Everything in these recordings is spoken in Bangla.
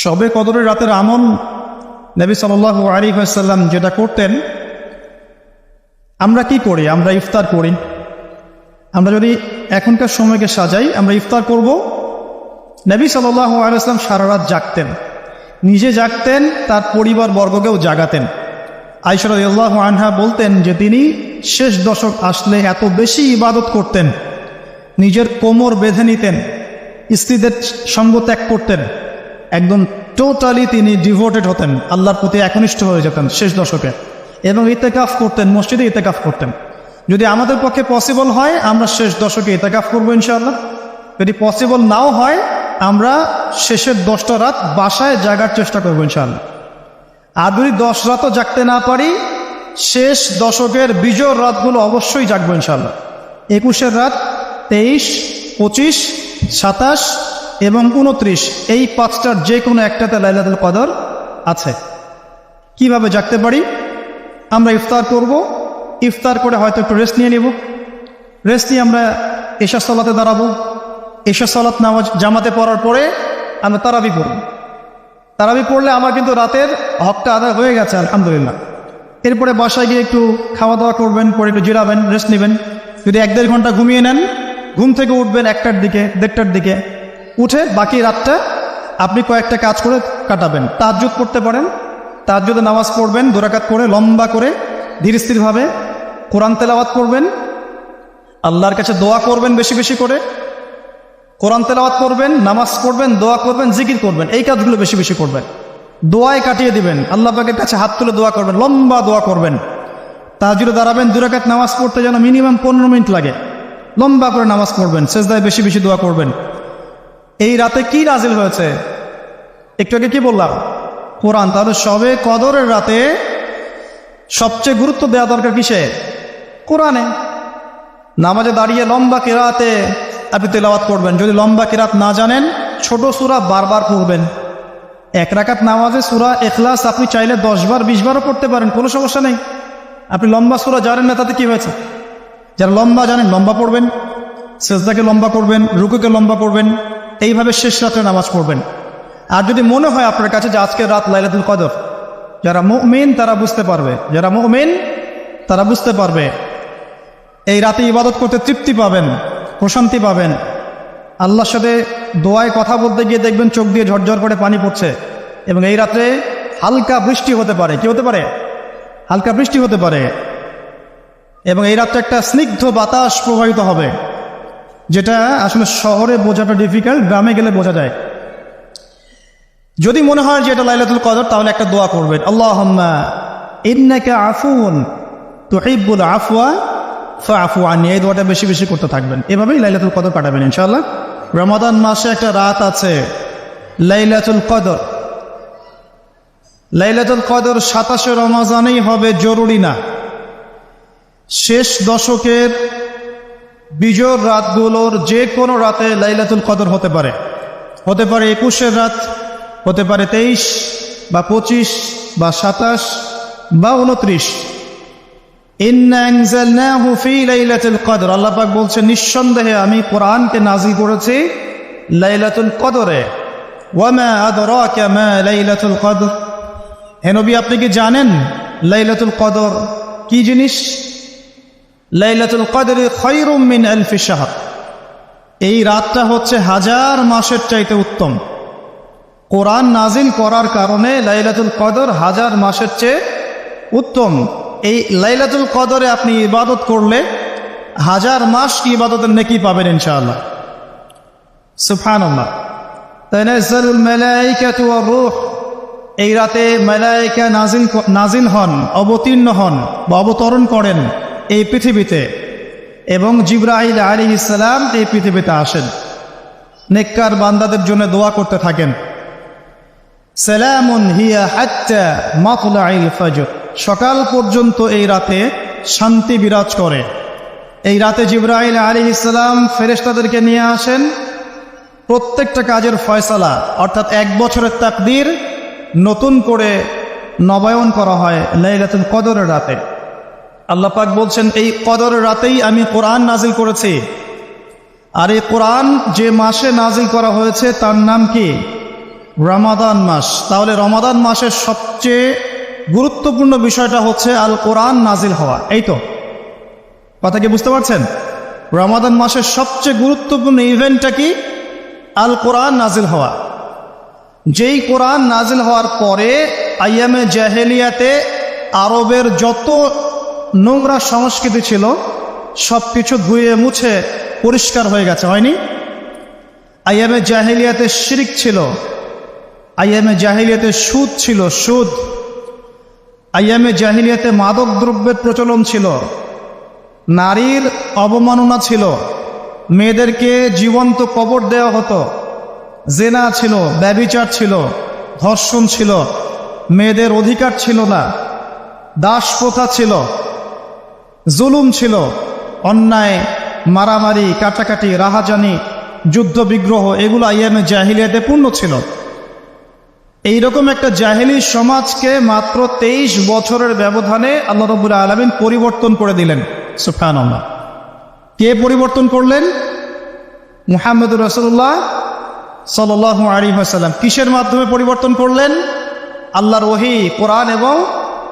সবে কদরের রাতের আমল নবী সাল আলী সাল্লাম যেটা করতেন, আমরা কি করি? আমরা ইফতার করি। আমরা যদি এখনকার সময়কে সাজাই, আমরা ইফতার করব। নবী সাল্লাহ আলাইসলাম সারা রাত জাগতেন। নিজে জাগতেন, তার পরিবার বর্গকেও জাগাতেন। আইসর আল্লাহ আনহা বলতেন যে তিনি শেষ দশক আসলে এত বেশি ইবাদত করতেন। নিজের কোমর বেঁধে নিতেন। স্ত্রীদের সঙ্গ ত্যাগ করতেন। একদম টোটালি তিনি ডিভোটেড হতেন, আল্লাহর প্রতি একনিষ্ঠ হয়ে যেতেন শেষ দশকে। এবং ইতেকাফ করতেন, মসজিদে ইতেকাফ করতেন। যদি আমাদের পক্ষে পসিবল হয়, আমরা শেষ দশকে ইতেকাফ করব ইনশাআল্লাহ। যদি পসিবল নাও হয়, আমরা শেষের দশটা রাত বাসায় জাগার চেষ্টা করব ইনশাআল্লাহ। আর যদি দশ রাতও জাগতে না পারি, শেষ দশকের বিজয় রাতগুলো অবশ্যই জাগবো ইনশাআল্লাহ। একুশের রাত তেইশ, পঁচিশ, সাতাশ এবং উনত্রিশ, এই পাঁচটার যে কোনো একটাতে লাইলাতুল কদর আছে। কীভাবে জাগতে পারি? আমরা ইফতার করব। ইফতার করে হয়তো একটু রেস্ট নিয়ে নেব। রেস্ট নিয়ে আমরা এশা সলাতে দাঁড়াবো। এশা সলাত নামাজ জামাতে পড়ার পরে আমরা তারাবি পড়ব। তারাবি পড়লে আমার কিন্তু রাতের হকটা আদায় হয়ে গেছে, আলহামদুলিল্লাহ। এরপরে বাসায় গিয়ে একটু খাওয়া দাওয়া করবেন, পরে একটু জিরাবেন রেস্ট নেবেন। যদি এক দেড় ঘণ্টা ঘুমিয়ে নেন, ঘুম থেকে উঠবেন একটার দিকে, দেড়টার দিকে। উঠে বাকি রাতটা আপনি কয়েকটা কাজ করে কাটাবেন। তাজ্জুদ করতে পারেন তাজ্জুদে নামাজ পড়বেন, দোরাকাত করে লম্বা করে, ধীর স্থিরভাবে কোরআন তেলাওয়াত করবেন আল্লাহর কাছে দোয়া করবেন বেশি বেশি করে, কোরআন তেলাওয়াত করবেন নামাজ পড়বেন, দোয়া করবেন, জিকির করবেন, এই কাজগুলো বেশি বেশি করবেন। দোয়ায় কাটিয়ে দিবেন, আল্লাহ পাকের কাছে হাত তুলে দোয়া করবেন, লম্বা দোয়া করবেন। তাজুরে দাঁড়াবেন, দুরাকাত নামাজ পড়তে যেন মিনিমাম পনেরো মিনিট লাগে। লম্বা করে নামাজ পড়বেন, সেজদায় বেশি বেশি দোয়া করবেন। এই রাতে কি নাজিল হয়েছে? একটু আগে কি বললাম? কোরআন তাহলে সবে কদরের রাতে সবচেয়ে গুরুত্ব দেওয়া দরকার কিসে কোরআনে। নামাজে দাঁড়িয়ে লম্বা কেরাতে আপনি তেলাওয়াত করবেন। যদি লম্বা কেরাত না জানেন, ছোট সুরা বারবার পড়বেন। এক রাকাত নামাজে সুরা এখলাস আপনি চাইলে দশবার বিশবারও পড়তে পারেন, কোনো সমস্যা নেই। আপনি লম্বা সুরা জানেন না, তাতে কি হয়েছে? যারা লম্বা জানেন, লম্বা পড়বেন। সেজদাকে লম্বা করবেন, রুকুকে লম্বা করবেন। এইভাবে শেষ রাত্রে নামাজ পড়বেন। আর যদি মনে হয় আপনার কাছে যে আজকের রাত লাইলাতুল কদর, যারা মুমিন তারা বুঝতে পারবে, যারা মুমিন তারা বুঝতে পারবে, এই রাতে ইবাদত করতে তৃপ্তি পাবেন, প্রশান্তি পাবেন। আল্লাহর সাথে দোয়ায় কথা বলতে গিয়ে দেখবেন চোখ দিয়ে ঝরঝর করে পানি পড়ছে এবং এই রাত্রে হালকা বৃষ্টি হতে পারে। কি হতে পারে? হালকা বৃষ্টি হতে পারে। এবং এই রাত্রে একটা স্নিগ্ধ বাতাস প্রবাহিত হবে। যেটা আসলে শহরে বোঝাটা ডিফিকাল্ট গ্রামে গেলে বোঝা যায়। যদি মনে হয় যে এটা লাইলাতুল কদর, তাহলে একটা দোয়া করবেন। আল্লাহ ইন্নাকা আফুন তুহিব্বুল আফওয়া আফু আনি এই দোয়াটা বেশি বেশি করতে থাকবেন। এভাবেই লাইলাতুল কদর কাটাবেন ইনশাল্লাহ রমাদান মাসে একটা রাত আছে, লাইলাতুল কদর। লাইলাতুল কদর সাতাশে রমাজানেই হবে, জরুরি না। শেষ দশকের বিজয় রাতগুলোর যে কোনো রাতে লাইলাতুল কদর হতে পারে। হতে পারে একুশের রাত, হতে পারে তেইশ বা পঁচিশ বা সাতাশ বা উনত্রিশ কদর। আল্লাপাক বলছে নিঃসন্দেহে আমি কোরআনকে নাজিল করেছি লাইলাতুল কদরে। লাইলাতুল কদর। হে নবী, আপনি কি জানেন লাইলাতুল কদর কি জিনিস? লাইলাতুল কদর খৈরুম মিন আলফি শাহর। এই রাতটা হচ্ছে হাজার মাসের চাইতে উত্তম। কোরআন নাজিল করার কারণে লাইলাতুল কদর হাজার মাসের চেয়ে উত্তম। এই লাইলাতুল কদরে আপনি ইবাদত করলে হাজার মাস ইবাদতের নেকি পাবেন ইনশাআল্লাহ। সুফান রুহ। এই রাতে মেলাইকা নাজিল নাজিল হন, অবতীর্ণ হন বা অবতরণ করেন। এই পৃথিবীতে এবং জিব্রাহিল আলী ইসলাম এই পৃথিবীতে আসেন। নেককার বান্দাদের জন্য দোয়া করতে থাকেন। সালামুন হিয়া সকাল পর্যন্ত এই রাতে শান্তি বিরাজ করে। এই রাতে জিব্রাহিল আলী ইসলাম ফেরেশতাদেরকে নিয়ে আসেন। প্রত্যেকটা কাজের ফয়সালা, অর্থাৎ এক বছরের তাকদির, নতুন করে নবায়ন করা হয় লাইলাতুল কদরের রাতে। আল্লাহ পাক বলছেন, এই কদর রাতেই আমি কোরআন নাজিল করেছি। আর এই কোরআন যে মাসে নাজিল করা হয়েছে, তার নাম কি? রমাদান মাস। তাহলে রমাদান মাসের সবচেয়ে গুরুত্বপূর্ণ বিষয়টা হচ্ছে আল কোরআন নাজিল হওয়া। এই তো। কথা কি বুঝতে পারছেন? রমাদান মাসের সবচেয়ে গুরুত্বপূর্ণ ইভেন্টটা কি? আল কোরআন নাজিল হওয়া। যেই কোরআন নাজিল হওয়ার পরে আইয়ামে জাহেলিয়াতে আরবের যত নোংরা সংস্কৃতি ছিল সব কিছু ধুয়ে মুছে পরিষ্কার হয়ে গেছে, হয়নি? আইয়ামে জাহেলিয়াতে শিরিক ছিল আইয়ামে জাহিলিয়াতে সুদ ছিল, সুদ। আইয়ামে জাহিলিয়াতে মাদক দ্রব্যের প্রচলন ছিল, নারীর অবমাননা ছিল, মেয়েদেরকে জীবন্ত কবর দেওয়া হতো, জেনা ছিল, ব্যবিচার ছিল, ধর্ষণ ছিল, মেয়েদের অধিকার ছিল না দাস প্রথা ছিল জুলুম ছিল, অন্যায়, মারামারি, কাটাকাটি, রাহাজানি যুদ্ধ বিগ্রহ এগুলো আইয়ামে জাহিলিয়াতে পূর্ণ ছিল। এইরকম একটা জাহেলি সমাজকে মাত্র তেইশ বছরের ব্যবধানে আল্লাহ রবুল আলমিন পরিবর্তন করে দিলেন সুফান কে পরিবর্তন করলেন? মুহাম্মদুর রসুল্লাহ সাল আলী হাসাল্লাম কিসের মাধ্যমে পরিবর্তন করলেন? আল্লাহর ওহি, কোরআন এবং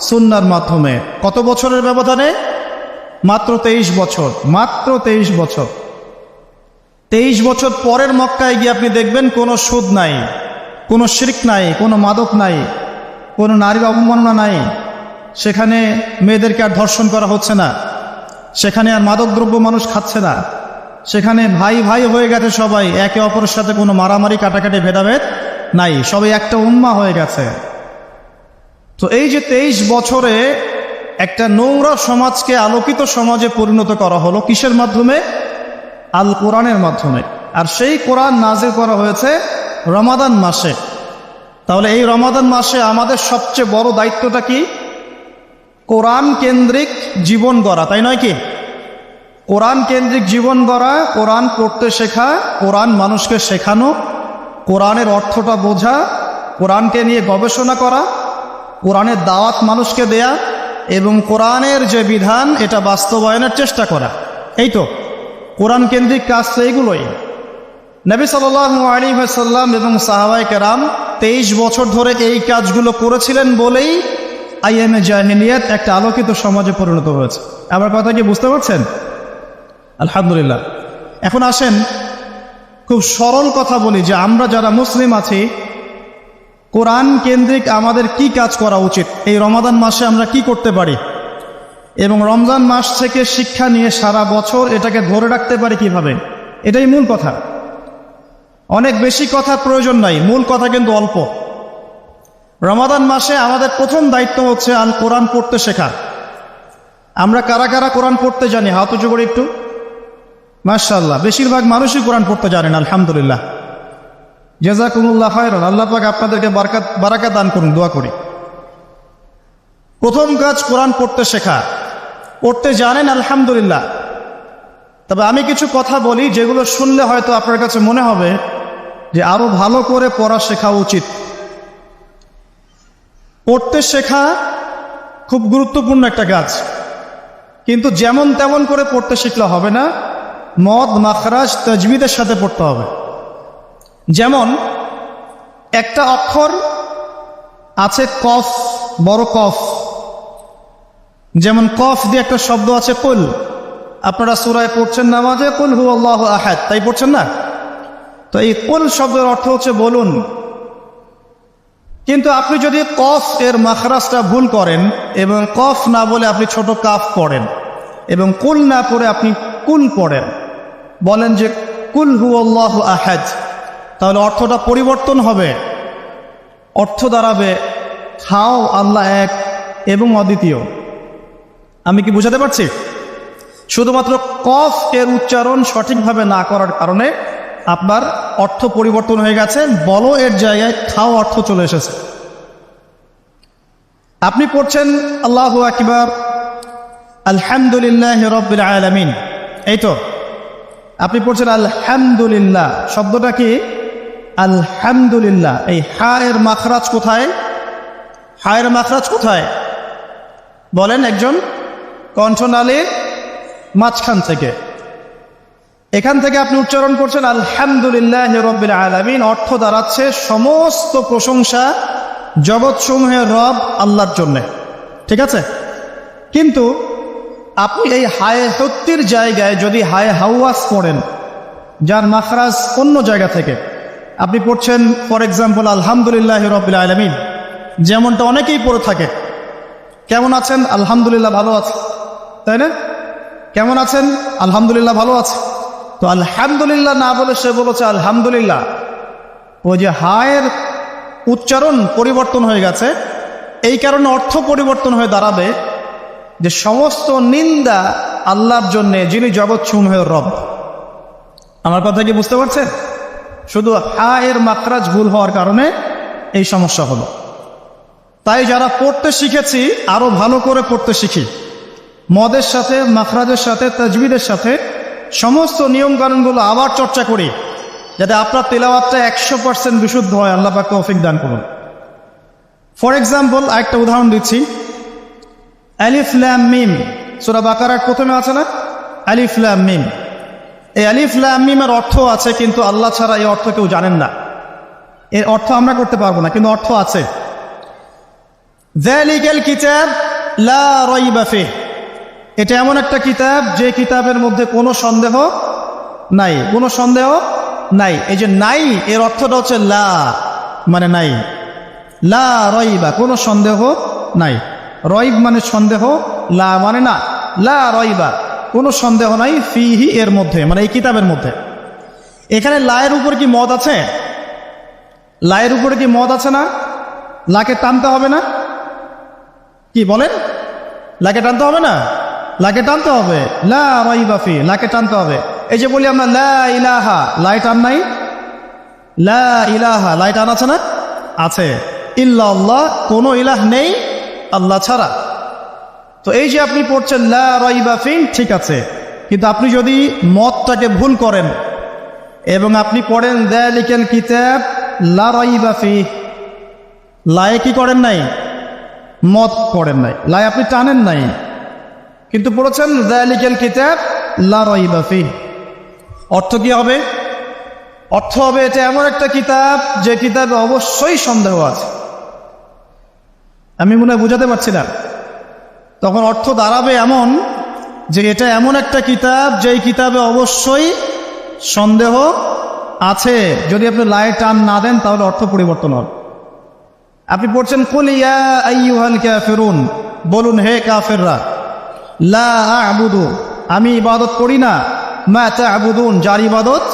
সুন্নার মাধ্যমে। কত বছরের ব্যবধানে? মাত্র তেইশ বছর, মাত্র তেইশ বছর। তেইশ বছর পরের মক্কায় গিয়ে আপনি দেখবেন কোনো সুদ নাই, কোনো শিরিক নাই, কোনো মাদক নাই, কোনো নারীর অবমাননা নাই। সেখানে মেয়েদেরকে আর ধর্ষণ করা হচ্ছে না। সেখানে আর মাদকদ্রব্য মানুষ খাচ্ছে না। সেখানে ভাই ভাই হয়ে গেছে সবাই, একে অপরের সাথে কোনো মারামারি, কাটাকাটি, ভেদাভেদ নাই। সবাই একটা উম্মা হয়ে গেছে। তো এই যে তেইশ বছরে একটা নোংরা সমাজকে আলোকিত সমাজে পরিণত করা হলো কিসের মাধ্যমে? আল কোরআনের মাধ্যমে। আর সেই কোরআন নাজির করা হয়েছে রমাদান মাসে। তাহলে এই রমাদান মাসে আমাদের সবচেয়ে বড় দায়িত্বটা কি? কোরআন কেন্দ্রিক জীবন গড়া, তাই নয় কি? কোরআন কেন্দ্রিক জীবন গড়া, কোরআন পড়তে শেখা, কোরআন মানুষকে শেখানো, কোরআনের অর্থটা বোঝা, কোরআনকে নিয়ে গবেষণা করা, কোরআনের দাওয়াত মানুষকে দেয়া এবং কোরআনের যে বিধান, এটা বাস্তবায়নের চেষ্টা করা। এই তো, কোরআন কেন্দ্রিক কাজ তো এইগুলোই নবী সাল আলী এবং সাহাবাই কেরাম তেইশ বছর ধরে এই কাজগুলো করেছিলেন বলেই আইএমএ জাহিলিয়াত একটা আলোকিত সমাজে পরিণত হয়েছে। আমার কথা কি বুঝতে পারছেন? আলহামদুলিল্লাহ। এখন আসেন, খুব সরল কথা বলি যে আমরা যারা মুসলিম আছি কোরআন কেন্দ্রিক আমাদের কি কাজ করা উচিত? এই রমাদান মাসে আমরা কি করতে পারি? এবং রমজান মাস থেকে শিক্ষা নিয়ে সারা বছর এটাকে ধরে রাখতে পারি কীভাবে? এটাই মূল কথা। অনেক বেশি কথার প্রয়োজন নাই, মূল কথা কিন্তু অল্প। রমাদান মাসে আমাদের প্রথম দায়িত্ব হচ্ছে আল কোরআন পড়তে শেখা। আমরা কারা কারা কোরআন পড়তে জানি? হাত উঁচু করে একটু। মার্শাল্লাহ বেশিরভাগ মানুষই কোরআন পড়তে জানেন, আলহামদুলিল্লাহ। জেজাকুমুল্লাহ হয়রন আল্লাহ পাক আপনাদেরকে বারকাত বারাকা দান করুন, দোয়া করি। প্রথম কাজ কোরআন পড়তে শেখা। পড়তে জানেন, আলহামদুলিল্লাহ। তবে আমি কিছু কথা বলি, যেগুলো শুনলে হয়তো আপনার কাছে মনে হবে যে আরও ভালো করে পড়া শেখা উচিত। পড়তে শেখা খুব গুরুত্বপূর্ণ একটা কাজ। কিন্তু যেমন তেমন করে পড়তে শিখলে হবে না, মদ, মাখরাজ, তজবিদের সাথে পড়তে হবে। যেমন, একটা অক্ষর আছে কফ, বড় কফ। যেমন, কফ দিয়ে একটা শব্দ আছে কুল। আপনারা সুরায় পড়ছেন নামাজে, কুল হু আল্লাহ আহাদ। তাই পড়ছেন না? তো এই কুল শব্দের অর্থ হচ্ছে বলুন। কিন্তু আপনি যদি কফ এর মাখরাজটা ভুল করেন এবং কফ না বলে আপনি ছোট কাফ পড়েন এবং কুল না পড়ে আপনি কুল পড়েন, বলেন যে কুল হু আল্লাহ আহাদ। তাহলে অর্থটা পরিবর্তন হবে। অর্থ দাঁড়াবে খাও আল্লাহ এক এবং অদ্বিতীয়। আমি কি বুঝাতে পারছি? শুধুমাত্র কফ এর উচ্চারণ সঠিকভাবে না করার কারণে আপনার অর্থ পরিবর্তন হয়ে গেছে, বলো এর জায়গায় খাও অর্থ চলে এসেছে। আপনি পড়ছেন আল্লাহ akibar আলহামদুলিল্লাহ রব্বিল আলামিন। এই তো, আপনি পড়ছেন আলহামদুলিল্লাহ, শব্দটা কি? আলহামদুলিল্লাহ। এই হা এর মাখরাজ কোথায়? হা এর মাখরাজ কোথায়? বলেন একজন কণ্ঠনালীর মাঝখান থেকে। এখান থেকে আপনি উচ্চারণ করছেন, আলহামদুলিল্লাহ রব্বিল আলমিন অর্থ দাঁড়াচ্ছে সমস্ত প্রশংসা জগৎসমূহের রব আল্লাহর জন্যে। ঠিক আছে? কিন্তু আপনি এই হায় সত্যির জায়গায় যদি হায় হাওয়াস পড়েন, যার মাখরাজ অন্য জায়গা থেকে আপনি পড়ছেন ফর এক্সাম্পল আলহামদুলিল্লাহ রবিল আলমিন। যেমনটা অনেকেই পড়ে থাকে। কেমন আছেন? আলহামদুলিল্লাহ ভালো আছে। তাই না? কেমন আছেন? আলহামদুলিল্লাহ ভালো আছে। তো আলহামদুলিল্লাহ না বলে সে বলেছে আলহামদুলিল্লাহ। ওই যে হায়ের উচ্চারণ পরিবর্তন হয়ে গেছে। এই কারণে অর্থ পরিবর্তন হয়ে দাঁড়াবে যে সমস্ত নিন্দা আল্লাহর জন্যে যিনি জগৎ সমূহের রব। আমার কথা কি বুঝতে পারছেন? শুধু হা এর মাত্রাজ ভুল হওয়ার কারণে এই সমস্যা হলো। তাই যারা পড়তে শিখেছি, আরও ভালো করে পড়তে শিখি। মদের সাথে, মাখরাজের সাথে, তাজবিদের সাথে সমস্ত নিয়মকানুনগুলো আবার চর্চা করি, যাতে আপনার তেলাওয়াতটা একশো পার্সেন্ট বিশুদ্ধ হয়। আল্লাহ পাক তৌফিক দান করুন। ফর এক্সাম্পল আরেকটা উদাহরণ দিচ্ছি। ল্যাম মিম। সুরা বাকারার প্রথমে আছে না? ল্যাম মিম। এই আলিফ ল্যাম মিমের অর্থ আছে, কিন্তু আল্লাহ ছাড়া এই অর্থ কেউ জানেন না। এর অর্থ আমরা করতে পারব না, কিন্তু অর্থ আছে। কিতাব লা এটা এমন একটা কিতাব, যে কিতাবের মধ্যে কোনো সন্দেহ নাই, কোনো সন্দেহ নাই। এই যে নাই, এর অর্থটা হচ্ছে লা মানে নাই। লা রইবা, কোনো সন্দেহ নাই। রইব মানে সন্দেহ, লা মানে না। লা রইবা কোনো সন্দেহ নাই ফিহি এর মধ্যে মানে এই কিতাবের মধ্যে। এখানে লায়ের উপর কি মদ আছে? লায়ের উপরে কি মদ আছে না? লাকে টানতে হবে না? কি বলেন? লাকে টানতে হবে না? লাকে টানতে হবে। লা রইবাফি লাকে টানতে হবে। এই যে বলি আমরা, লা ইলাহা, লাই টান নাই? লা ইলাহা, লাই টান আছে না? আছে। ইল্লা আল্লাহ কোনো ইলাহ নেই, আল্লাহ ছাড়া। তো এই যে আপনি পড়ছেন, লা ঠিক আছে। কিন্তু আপনি যদি মতটাকে ভুল করেন, এবং আপনি পড়েন লিখেন কিতাব, লা লায়ে কি করেন নাই? মত পড়েন নাই। লাই আপনি টানেন নাই। কিন্তু পড়েছেন লিখেন কিতাব, লা অর্থ কি হবে? অর্থ হবে এটা এমন একটা কিতাব, যে কিতাবে অবশ্যই সন্দেহ আছে। আমি মনে হয় বুঝাতে পারছি না। তখন অর্থ দাঁড়াবে এমন যে এটা এমন একটা কিতাব, যেই কিতাবে অবশ্যই সন্দেহ আছে। যদি আপনি লাই টান না দেন, তাহলে অর্থ পরিবর্তন হবে। আপনি পড়ছেন কুলিয়া কাফিরুন বলুন, হে কাফেররা, লা আবুদু আমি ইবাদত করি না। মা তা'বুদুন, যার ইবাদত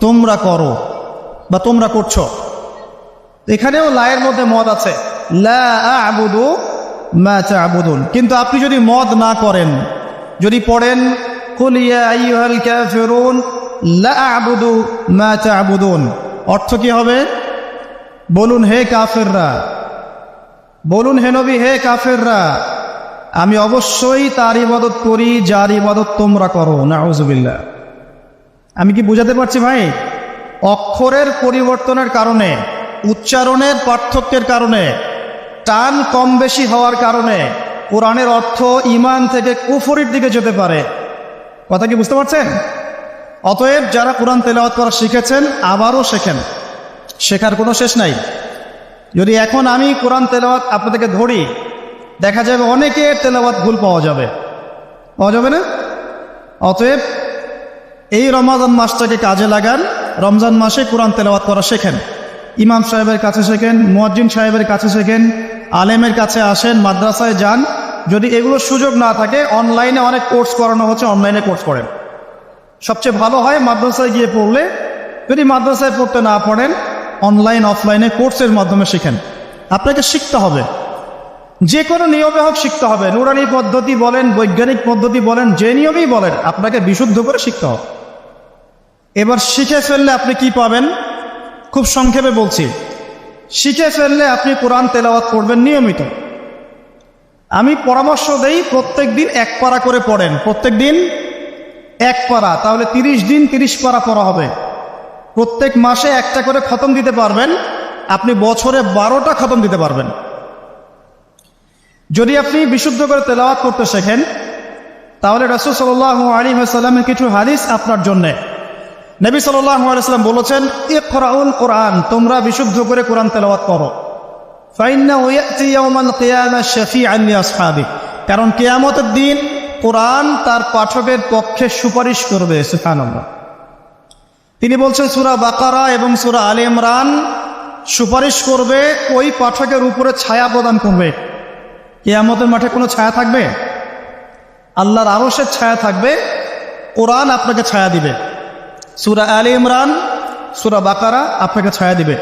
তোমরা করো বা তোমরা করছ। এখানেও লায়ের মধ্যে মদ আছে। লা আবুদু মা তা'বুদুন। কিন্তু আপনি যদি মদ না করেন, যদি পড়েন অর্থ কি হবে? বলুন, হে কাফেররা, বলুন, হে নবী, হে কাফেররা, আমি অবশ্যই তার ইবাদত করি, যার ইবাদত তোমরা করো। নাউজুবিল্লাহ। আমি কি বুঝাতে পারছি ভাই? অক্ষরের পরিবর্তনের কারণে, উচ্চারণের পার্থক্যের কারণে টান কম বেশি হওয়ার কারণে কোরআনের অর্থ ইমান থেকে কুফরির দিকে যেতে পারে। কথা কি বুঝতে পারছেন? অতএব যারা কোরআন তেলাওয়াত করা শিখেছেন, আবারও শেখেন। শেখার কোনো শেষ নাই। যদি এখন আমি কোরআন তেলাওয়াত আপনাদেরকে ধরি, দেখা যাবে অনেকে তেলাওয়াত ভুল পাওয়া যাবে। পাওয়া যাবে না? অতএব এই রমাদান মাসটাকে কাজে লাগান। রমজান মাসে কোরআন তেলাওয়াত করা শেখেন। ইমাম সাহেবের কাছে শেখেন, মুয়াজ্জিন সাহেবের কাছে শেখেন আলেমের কাছে আসেন, মাদ্রাসায় যান। যদি এগুলো সুযোগ না থাকে অনলাইনে অনেক কোর্স করানো হচ্ছে অনলাইনে কোর্স করেন। সবচেয়ে ভালো হয় মাদ্রাসায় গিয়ে পড়লে, যদি মাদ্রাসায় পড়তে না পড়েন অনলাইন অফলাইনে কোর্সের মাধ্যমে শিখেন। আপনাকে শিখতে হবে। যে কোনো নিয়মে হোক শিখতে হবে। নুরানি পদ্ধতি বলেন, বৈজ্ঞানিক পদ্ধতি বলেন, যে নিয়মেই বলেন, আপনাকে বিশুদ্ধ করে শিখতে হবে। এবার শিখে ফেললে আপনি কি পাবেন? খুব সংক্ষেপে বলছি। শিখে ফেললে আপনি কোরআন তেলাওয়াত করবেন নিয়মিত। আমি পরামর্শ দেই প্রত্যেক দিন এক পারা করে পড়েন। প্রত্যেক দিন এক পারা, তাহলে তিরিশ দিন তিরিশ পারা পড়া হবে। প্রত্যেক মাসে একটা করে খতম দিতে পারবেন। আপনি বছরে বারোটা খতম দিতে পারবেন। যদি আপনি বিশুদ্ধ করে তেলাওয়াত করতে শেখেন, তাহলে রসুল সাল্লাহ আলী সাল্লামের কিছু হাদিস আপনার জন্যে। নবী আলাইসাল্লাম বলেছেন, ইকরাউল কোরআন, তোমরা বিশুদ্ধ করে কোরআন তেলাওয়াত করো। কারণ কিয়ামতের দিন কোরআন তার পাঠকের পক্ষে সুপারিশ করবে তিনি বলছেন, সুরা বাকারা এবং সুরা আলে ইমরান সুপারিশ করবে, ওই পাঠকের উপরে ছায়া প্রদান করবে। কেয়ামতের মাঠে কোনো ছায়া থাকবে? আল্লাহর আরশের ছায়া থাকবে, কোরআন আপনাকে ছায়া দিবে। সূরা আলী ইমরান সুরা বাকারা আপনাকে ছায়া দিবে।